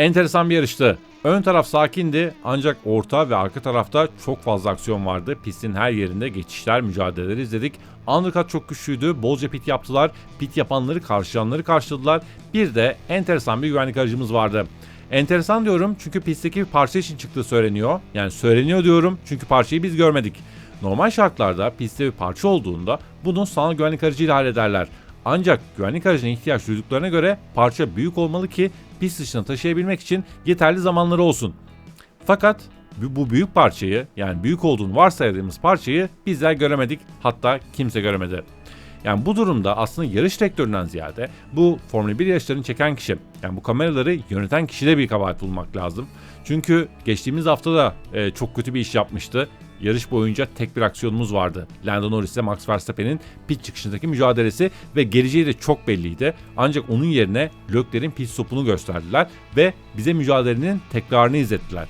Enteresan bir yarıştı. Ön taraf sakindi ancak orta ve arka tarafta çok fazla aksiyon vardı. Pistin her yerinde geçişler, mücadeleleri izledik. Undercut çok güçlüydü. Bolca pit yaptılar. Pit yapanları karşılayanları karşıladılar. Bir de enteresan bir güvenlik aracımız vardı. Enteresan diyorum çünkü pistteki bir parça için çıktığı söyleniyor. Yani söyleniyor diyorum çünkü parçayı biz görmedik. Normal şartlarda pistte bir parça olduğunda bunu sanal güvenlik aracıyla hallederler. Ancak güvenlik aracına ihtiyaç duyduklarına göre parça büyük olmalı ki pist dışına taşıyabilmek için yeterli zamanları olsun. Fakat bu büyük parçayı yani büyük olduğunu varsayadığımız parçayı bizler göremedik hatta kimse göremedi. Yani bu durumda aslında yarış direktöründen ziyade bu Formula 1 yarışlarını çeken kişi yani bu kameraları yöneten kişide bir kabahat bulmak lazım. Çünkü geçtiğimiz hafta da e, çok kötü bir iş yapmıştı. Yarış boyunca tek bir aksiyonumuz vardı. Lando Norris ile Max Verstappen'in pit çıkışındaki mücadelesi ve geleceği de çok belliydi. Ancak onun yerine Leclerc'in pit stopunu gösterdiler ve bize mücadelenin tekrarını izlettiler.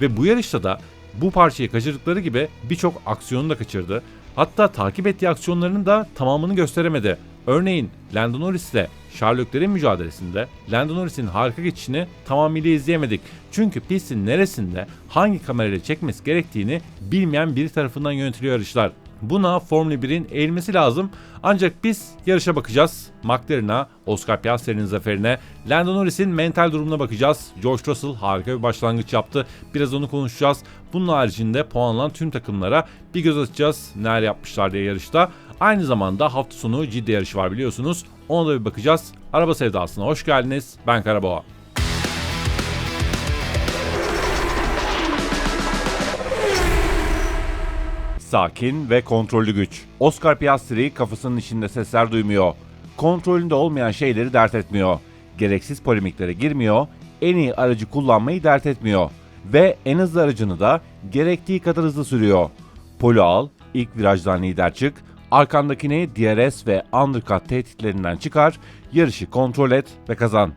Ve bu yarışta da bu parçayı kaçırdıkları gibi birçok aksiyonu da kaçırdı. Hatta takip ettiği aksiyonlarının da tamamını gösteremedi. Örneğin Lando Norris ile Charles Leclerc'in mücadelesinde Lando Norris'in harika geçişini tamamıyla izleyemedik. Çünkü pistin neresinde hangi kamerayla çekmesi gerektiğini bilmeyen biri tarafından yönetiliyor yarışlar. Buna Formula 1'in eğilmesi lazım. Ancak biz yarışa bakacağız. McLaren'a, Oscar Piastri'nin zaferine, Lando Norris'in mental durumuna bakacağız. George Russell harika bir başlangıç yaptı. Biraz onu konuşacağız. Bunun haricinde puanlanan tüm takımlara bir göz atacağız. Neler yapmışlar diye yarışta. Aynı zamanda hafta sonu ciddi yarış var biliyorsunuz. Ona da bir bakacağız. Araba sevdasına hoş geldiniz. Ben Karaboğa. Sakin ve kontrollü güç. Oscar Piastri kafasının içinde sesler duymuyor. Kontrolünde olmayan şeyleri dert etmiyor. Gereksiz polemiklere girmiyor. En iyi aracı kullanmayı dert etmiyor. Ve en hızlı aracını da gerektiği kadar hızlı sürüyor. Polo al, ilk virajdan lider çık, arkandakini DRS ve undercut tehditlerinden çıkar, yarışı kontrol et ve kazan.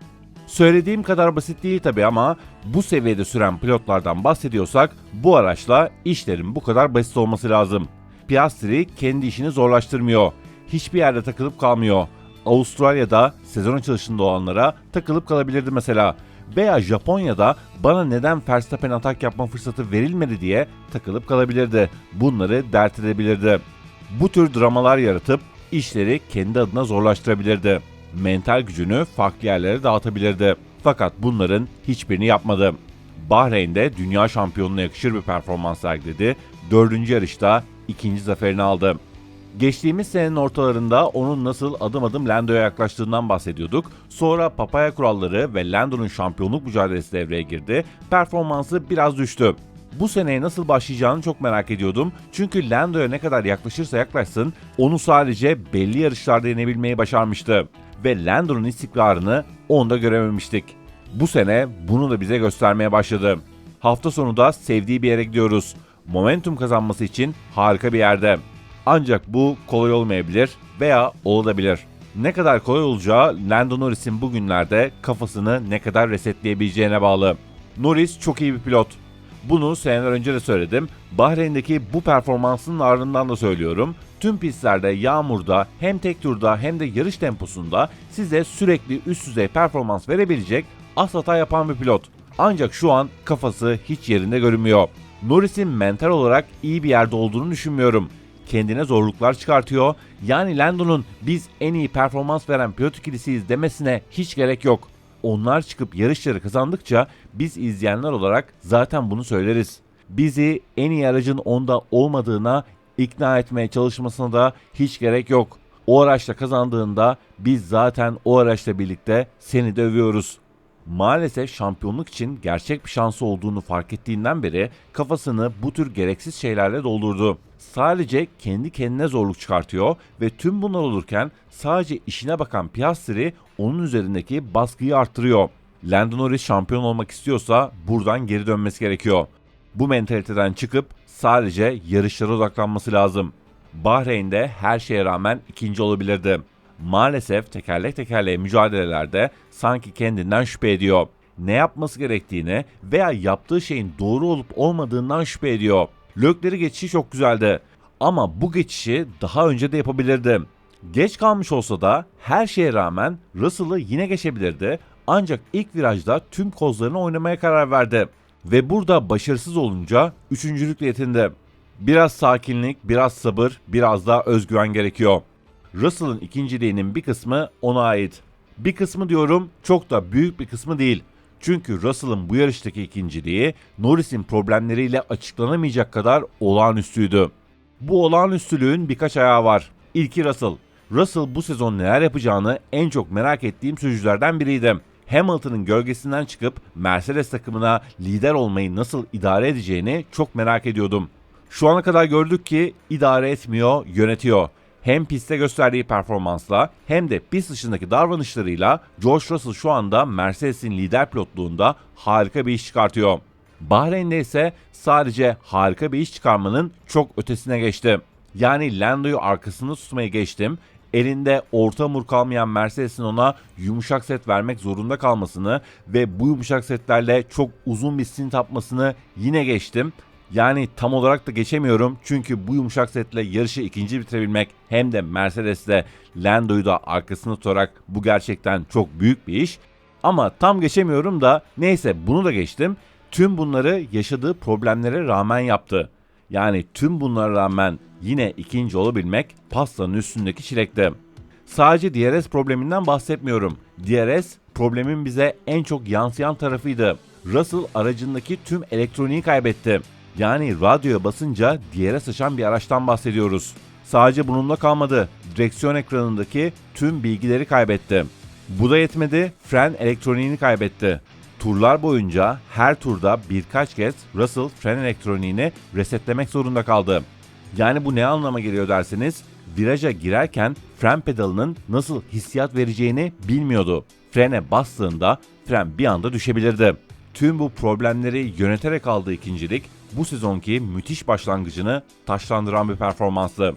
Söylediğim kadar basit değil tabi ama bu seviyede süren pilotlardan bahsediyorsak bu araçla işlerin bu kadar basit olması lazım. Piastri kendi işini zorlaştırmıyor. Hiçbir yerde takılıp kalmıyor. Avustralya'da sezon açılışında olanlara takılıp kalabilirdi mesela. Veya Japonya'da bana neden Verstappen atak yapma fırsatı verilmedi diye takılıp kalabilirdi. Bunları dert edebilirdi. Bu tür dramalar yaratıp işleri kendi adına zorlaştırabilirdi mental gücünü farklı yerlere dağıtabilirdi. Fakat bunların hiçbirini yapmadı. Bahreyn'de dünya şampiyonuna yakışır bir performans sergiledi. Dördüncü yarışta ikinci zaferini aldı. Geçtiğimiz senenin ortalarında onun nasıl adım adım Lando'ya yaklaştığından bahsediyorduk. Sonra papaya kuralları ve Lando'nun şampiyonluk mücadelesi devreye girdi. Performansı biraz düştü. Bu seneye nasıl başlayacağını çok merak ediyordum. Çünkü Lando'ya ne kadar yaklaşırsa yaklaşsın onu sadece belli yarışlarda yenebilmeyi başarmıştı ve Lando'nun istikrarını onda görememiştik. Bu sene bunu da bize göstermeye başladı. Hafta sonu da sevdiği bir yere gidiyoruz. Momentum kazanması için harika bir yerde. Ancak bu kolay olmayabilir veya olabilir. Ne kadar kolay olacağı Lando Norris'in bugünlerde kafasını ne kadar resetleyebileceğine bağlı. Norris çok iyi bir pilot. Bunu seneler önce de söyledim. Bahreyn'deki bu performansının ardından da söylüyorum. Tüm pistlerde yağmurda hem tek turda hem de yarış temposunda size sürekli üst düzey performans verebilecek az hata yapan bir pilot. Ancak şu an kafası hiç yerinde görünmüyor. Norris'in mental olarak iyi bir yerde olduğunu düşünmüyorum. Kendine zorluklar çıkartıyor. Yani Lando'nun biz en iyi performans veren pilot ikilisiyiz demesine hiç gerek yok. Onlar çıkıp yarışları kazandıkça biz izleyenler olarak zaten bunu söyleriz. Bizi en iyi aracın onda olmadığına ikna etmeye çalışmasına da hiç gerek yok. O araçla kazandığında biz zaten o araçla birlikte seni de övüyoruz. Maalesef şampiyonluk için gerçek bir şansı olduğunu fark ettiğinden beri kafasını bu tür gereksiz şeylerle doldurdu. Sadece kendi kendine zorluk çıkartıyor ve tüm bunlar olurken sadece işine bakan Piastri onun üzerindeki baskıyı arttırıyor. Lando Norris şampiyon olmak istiyorsa buradan geri dönmesi gerekiyor. Bu mentaliteden çıkıp sadece yarışlara odaklanması lazım. Bahreyn'de her şeye rağmen ikinci olabilirdi. Maalesef tekerlek tekerleğe mücadelelerde sanki kendinden şüphe ediyor. Ne yapması gerektiğini veya yaptığı şeyin doğru olup olmadığından şüphe ediyor. Lökleri geçişi çok güzeldi. Ama bu geçişi daha önce de yapabilirdi. Geç kalmış olsa da her şeye rağmen Russell'ı yine geçebilirdi Ancak ilk virajda tüm kozlarını oynamaya karar verdi. Ve burada başarısız olunca üçüncülükle yetindi. Biraz sakinlik, biraz sabır, biraz da özgüven gerekiyor. Russell'ın ikinciliğinin bir kısmı ona ait. Bir kısmı diyorum çok da büyük bir kısmı değil. Çünkü Russell'ın bu yarıştaki ikinciliği Norris'in problemleriyle açıklanamayacak kadar olağanüstüydü. Bu olağanüstülüğün birkaç ayağı var. İlki Russell. Russell bu sezon neler yapacağını en çok merak ettiğim sürücülerden biriydi. Hamilton'ın gölgesinden çıkıp Mercedes takımına lider olmayı nasıl idare edeceğini çok merak ediyordum. Şu ana kadar gördük ki idare etmiyor, yönetiyor. Hem pistte gösterdiği performansla hem de pist dışındaki davranışlarıyla George Russell şu anda Mercedes'in lider pilotluğunda harika bir iş çıkartıyor. Bahreyn'de ise sadece harika bir iş çıkarmanın çok ötesine geçti. Yani Lando'yu arkasında tutmayı geçtim. Elinde orta hamur kalmayan Mercedes'in ona yumuşak set vermek zorunda kalmasını ve bu yumuşak setlerle çok uzun bir stint atmasını yine geçtim. Yani tam olarak da geçemiyorum çünkü bu yumuşak setle yarışı ikinci bitirebilmek hem de Mercedes'le Lando'yu da arkasında tutarak bu gerçekten çok büyük bir iş. Ama tam geçemiyorum da neyse bunu da geçtim. Tüm bunları yaşadığı problemlere rağmen yaptı. Yani tüm bunlara rağmen yine ikinci olabilmek pastanın üstündeki çilekti. Sadece DRS probleminden bahsetmiyorum. DRS problemin bize en çok yansıyan tarafıydı. Russell aracındaki tüm elektroniği kaybetti. Yani radyoya basınca DRS açan bir araçtan bahsediyoruz. Sadece bununla kalmadı. Direksiyon ekranındaki tüm bilgileri kaybetti. Bu da yetmedi, fren elektroniğini kaybetti. Turlar boyunca her turda birkaç kez Russell fren elektroniğini resetlemek zorunda kaldı. Yani bu ne anlama geliyor derseniz, viraja girerken fren pedalının nasıl hissiyat vereceğini bilmiyordu. Frene bastığında fren bir anda düşebilirdi. Tüm bu problemleri yöneterek aldığı ikincilik bu sezonki müthiş başlangıcını taşlandıran bir performanstı.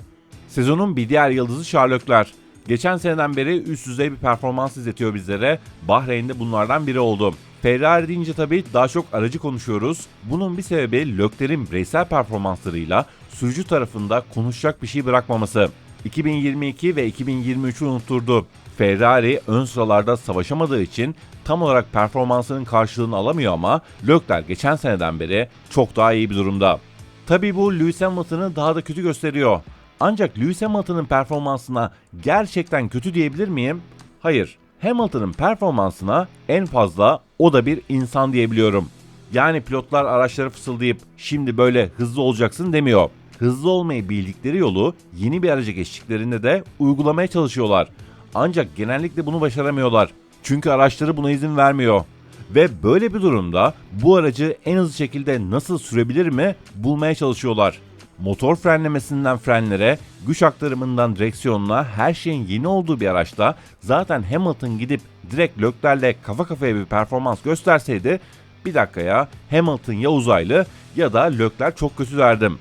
Sezonun bir diğer yıldızı Leclerc. Geçen seneden beri üst düzey bir performans izletiyor bizlere. Bahreyn'de bunlardan biri oldu. Ferrari deyince tabii daha çok aracı konuşuyoruz. Bunun bir sebebi Leclerc'in bireysel performanslarıyla sürücü tarafında konuşacak bir şey bırakmaması. 2022 ve 2023'ü unutturdu. Ferrari ön sıralarda savaşamadığı için tam olarak performansının karşılığını alamıyor ama Leclerc geçen seneden beri çok daha iyi bir durumda. Tabii bu Lewis Hamilton'ı daha da kötü gösteriyor. Ancak Lewis Hamilton'ın performansına gerçekten kötü diyebilir miyim? Hayır. Hamilton'ın performansına en fazla o da bir insan diyebiliyorum. Yani pilotlar araçları fısıldayıp şimdi böyle hızlı olacaksın demiyor. Hızlı olmayı bildikleri yolu yeni bir araca geçtiklerinde de uygulamaya çalışıyorlar. Ancak genellikle bunu başaramıyorlar. Çünkü araçları buna izin vermiyor. Ve böyle bir durumda bu aracı en hızlı şekilde nasıl sürebilir mi bulmaya çalışıyorlar. Motor frenlemesinden frenlere, güç aktarımından direksiyonuna her şeyin yeni olduğu bir araçta zaten Hamilton gidip direkt Leclerc'le kafa kafaya bir performans gösterseydi bir dakika ya Hamilton ya uzaylı ya da Leclerc çok kötü derdim.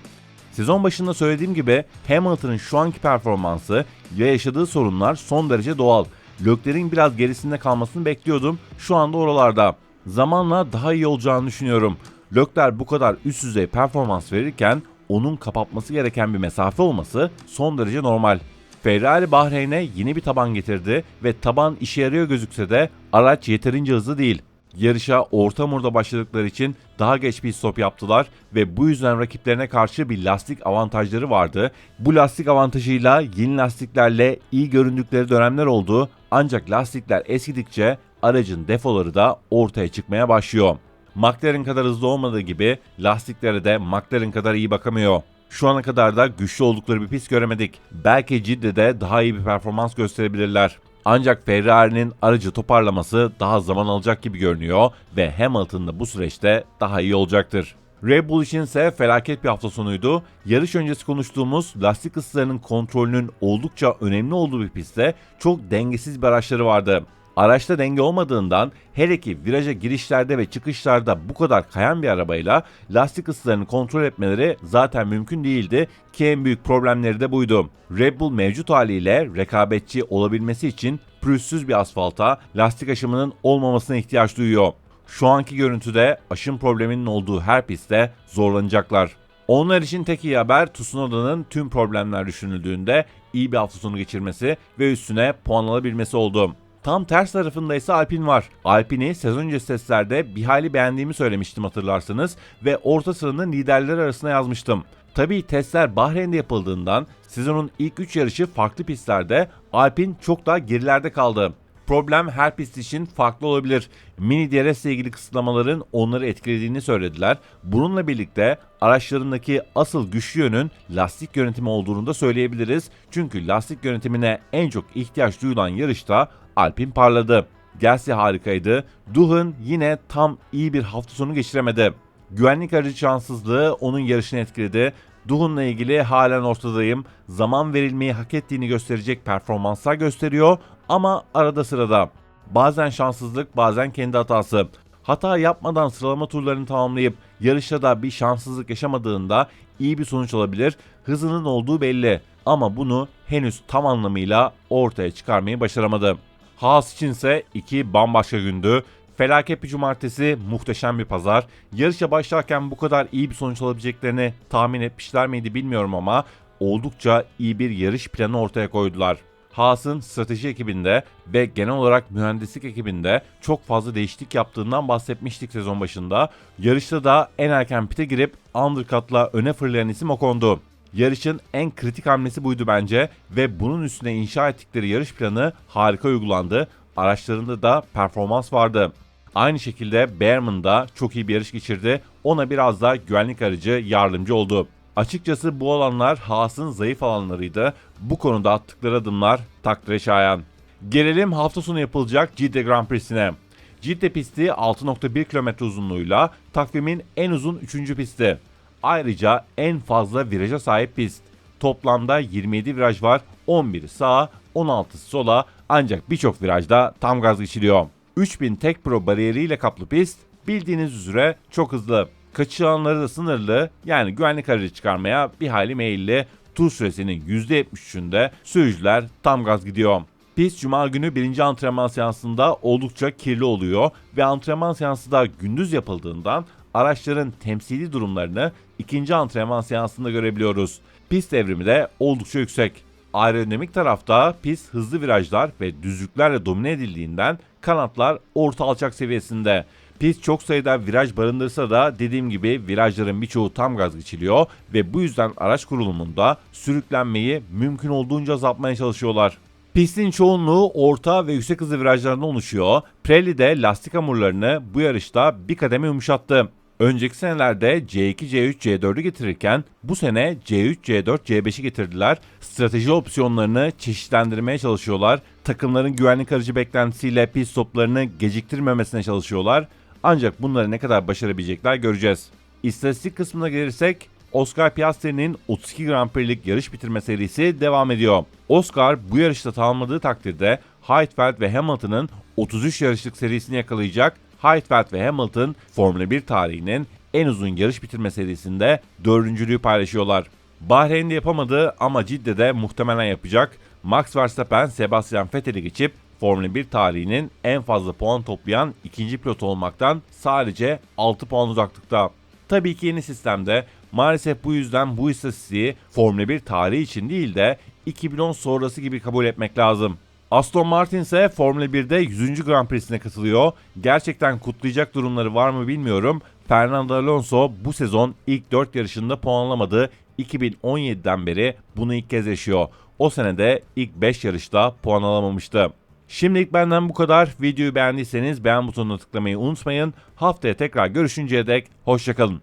Sezon başında söylediğim gibi Hamilton'ın şu anki performansı ve yaşadığı sorunlar son derece doğal. Leclerc'in biraz gerisinde kalmasını bekliyordum. Şu anda oralarda. Zamanla daha iyi olacağını düşünüyorum. Leclerc bu kadar üst düzey performans verirken onun kapatması gereken bir mesafe olması son derece normal. Ferrari Bahreyn'e yeni bir taban getirdi ve taban işe yarıyor gözükse de araç yeterince hızlı değil. Yarışa orta murda başladıkları için daha geç bir stop yaptılar ve bu yüzden rakiplerine karşı bir lastik avantajları vardı. Bu lastik avantajıyla yeni lastiklerle iyi göründükleri dönemler oldu ancak lastikler eskidikçe aracın defoları da ortaya çıkmaya başlıyor. McLaren kadar hızlı olmadığı gibi lastiklere de McLaren kadar iyi bakamıyor. Şu ana kadar da güçlü oldukları bir pist göremedik. Belki Cidde'de daha iyi bir performans gösterebilirler. Ancak Ferrari'nin aracı toparlaması daha zaman alacak gibi görünüyor ve Hamilton da bu süreçte daha iyi olacaktır. Red Bull için ise felaket bir hafta sonuydu. Yarış öncesi konuştuğumuz lastik ısılarının kontrolünün oldukça önemli olduğu bir pistte çok dengesiz bir araçları vardı. Araçta denge olmadığından hele ki viraja girişlerde ve çıkışlarda bu kadar kayan bir arabayla lastik ısılarını kontrol etmeleri zaten mümkün değildi ki en büyük problemleri de buydu. Red Bull mevcut haliyle rekabetçi olabilmesi için pürüzsüz bir asfalta lastik aşımının olmamasına ihtiyaç duyuyor. Şu anki görüntüde aşım probleminin olduğu her pistte zorlanacaklar. Onlar için tek iyi haber Tsunoda'nın tüm problemler düşünüldüğünde iyi bir hafta sonu geçirmesi ve üstüne puan alabilmesi oldu. Tam ters tarafında ise Alpine var. Alpine'i sezon öncesi testlerde bir hayli beğendiğimi söylemiştim hatırlarsınız ve orta sıranın liderleri arasına yazmıştım. Tabii testler Bahreyn'de yapıldığından sezonun ilk 3 yarışı farklı pistlerde Alpine çok daha gerilerde kaldı. Problem her pist için farklı olabilir. Mini DRS ile ilgili kısıtlamaların onları etkilediğini söylediler. Bununla birlikte araçlarındaki asıl güçlü yönün lastik yönetimi olduğunu da söyleyebiliriz. Çünkü lastik yönetimine en çok ihtiyaç duyulan yarışta Alpine parladı. Gasly harikaydı. Duhan yine tam iyi bir hafta sonu geçiremedi. Güvenlik aracı şanssızlığı onun yarışını etkiledi. Duhan'la ilgili halen ortadayım. Zaman verilmeyi hak ettiğini gösterecek performanslar gösteriyor ama arada sırada. Bazen şanssızlık, bazen kendi hatası. Hata yapmadan sıralama turlarını tamamlayıp yarışta da bir şanssızlık yaşamadığında iyi bir sonuç alabilir. Hızının olduğu belli ama bunu henüz tam anlamıyla ortaya çıkarmayı başaramadı. Haas içinse iki bambaşka gündü. Felaket bir cumartesi, muhteşem bir pazar. Yarışa başlarken bu kadar iyi bir sonuç alabileceklerini tahmin etmişler miydi bilmiyorum ama oldukça iyi bir yarış planı ortaya koydular. Haas'ın strateji ekibinde ve genel olarak mühendislik ekibinde çok fazla değişiklik yaptığından bahsetmiştik sezon başında. Yarışta da en erken pite girip undercut'la öne fırlayan isim Ocon'du. Yarışın en kritik hamlesi buydu bence ve bunun üstüne inşa ettikleri yarış planı harika uygulandı. Araçlarında da performans vardı. Aynı şekilde Behrman da çok iyi bir yarış geçirdi. Ona biraz da güvenlik aracı yardımcı oldu. Açıkçası bu alanlar Haas'ın zayıf alanlarıydı. Bu konuda attıkları adımlar takdire şayan. Gelelim hafta sonu yapılacak Cidde Grand Prix'sine. Cidde pisti 6.1 km uzunluğuyla takvimin en uzun 3. pisti. Ayrıca en fazla viraja sahip pist. Toplamda 27 viraj var, 11'i sağa, 16'sı sola ancak birçok virajda tam gaz geçiliyor. 3000 tek pro bariyeriyle kaplı pist bildiğiniz üzere çok hızlı. Kaçış alanları da sınırlı yani güvenlik aracı çıkarmaya bir hayli meyilli. Tur süresinin %73'ünde sürücüler tam gaz gidiyor. Pist cuma günü birinci antrenman seansında oldukça kirli oluyor ve antrenman seansı da gündüz yapıldığından araçların temsili durumlarını ikinci antrenman seansında görebiliyoruz. Pist evrimi de oldukça yüksek. Aerodinamik tarafta pist hızlı virajlar ve düzlüklerle domine edildiğinden kanatlar orta alçak seviyesinde. Pist çok sayıda viraj barındırsa da dediğim gibi virajların birçoğu tam gaz geçiliyor ve bu yüzden araç kurulumunda sürüklenmeyi mümkün olduğunca azaltmaya çalışıyorlar. Pistin çoğunluğu orta ve yüksek hızlı virajlarından oluşuyor. Pirelli de lastik hamurlarını bu yarışta bir kademe yumuşattı. Önceki senelerde C2, C3, C4'ü getirirken bu sene C3, C4, C5'i getirdiler. Strateji opsiyonlarını çeşitlendirmeye çalışıyorlar. Takımların güvenlik aracı beklentisiyle pit stoplarını geciktirmemesine çalışıyorlar. Ancak bunları ne kadar başarabilecekler göreceğiz. İstatistik kısmına gelirsek Oscar Piastri'nin 32 Grand Prix'lik yarış bitirme serisi devam ediyor. Oscar bu yarışta tamamladığı takdirde Heidfeld ve Hamilton'ın 33 yarışlık serisini yakalayacak. Heidfeld ve Hamilton Formula 1 tarihinin en uzun yarış bitirme serisinde dördüncülüğü paylaşıyorlar. Bahreyn'de yapamadı ama Cidde'de muhtemelen yapacak. Max Verstappen Sebastian Vettel'i geçip Formula 1 tarihinin en fazla puan toplayan ikinci pilot olmaktan sadece 6 puan uzaklıkta. Tabii ki yeni sistemde maalesef bu yüzden bu istatistiği Formula 1 tarihi için değil de 2010 sonrası gibi kabul etmek lazım. Aston Martin ise Formula 1'de 100. Grand Prix'sine katılıyor. Gerçekten kutlayacak durumları var mı bilmiyorum. Fernando Alonso bu sezon ilk 4 yarışında puanlamadı. 2017'den beri bunu ilk kez yaşıyor. O senede ilk 5 yarışta puan alamamıştı. Şimdilik benden bu kadar. Videoyu beğendiyseniz beğen butonuna tıklamayı unutmayın. Haftaya tekrar görüşünceye dek hoşçakalın.